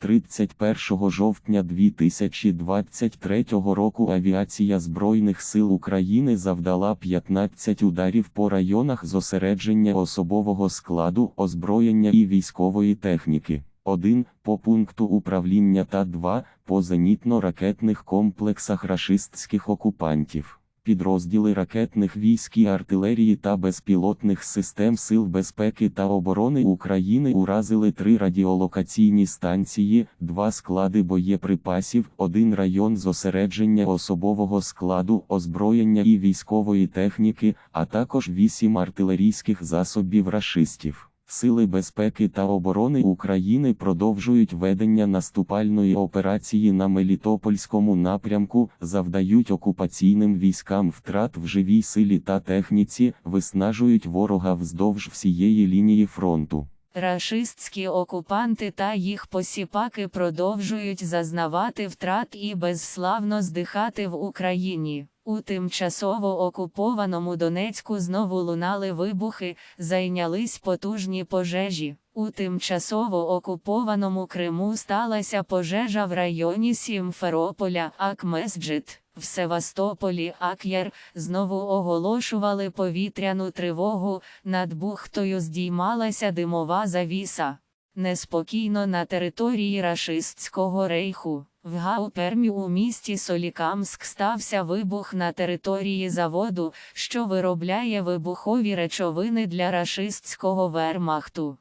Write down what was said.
31 жовтня 2023 року авіація Збройних сил України завдала 15 ударів по районах зосередження особового складу, озброєння і військової техніки. 1. По пункту управління та 2. По зенітно-ракетних комплексах рашистських окупантів. Підрозділи ракетних військ і артилерії та безпілотних систем Сил безпеки та оборони України уразили три радіолокаційні станції, два склади боєприпасів, один район зосередження особового складу, озброєння і військової техніки, а також вісім артилерійських засобів рашистів. Сили безпеки та оборони України продовжують ведення наступальної операції на Мелітопольському напрямку, завдають окупаційним військам втрат в живій силі та техніці, виснажують ворога вздовж всієї лінії фронту. Рашистські окупанти та їх посіпаки продовжують зазнавати втрат і безславно здихати в Україні. У тимчасово окупованому Донецьку знову лунали вибухи, зайнялись потужні пожежі. У тимчасово окупованому Криму сталася пожежа в районі Сімферополя, Акмесджит. В Севастополі Ак'єр знову оголошували повітряну тривогу, над бухтою здіймалася димова завіса. Неспокійно на території рашистського рейху. В Гаупермі у місті Солікамск стався вибух на території заводу, що виробляє вибухові речовини для рашистського вермахту.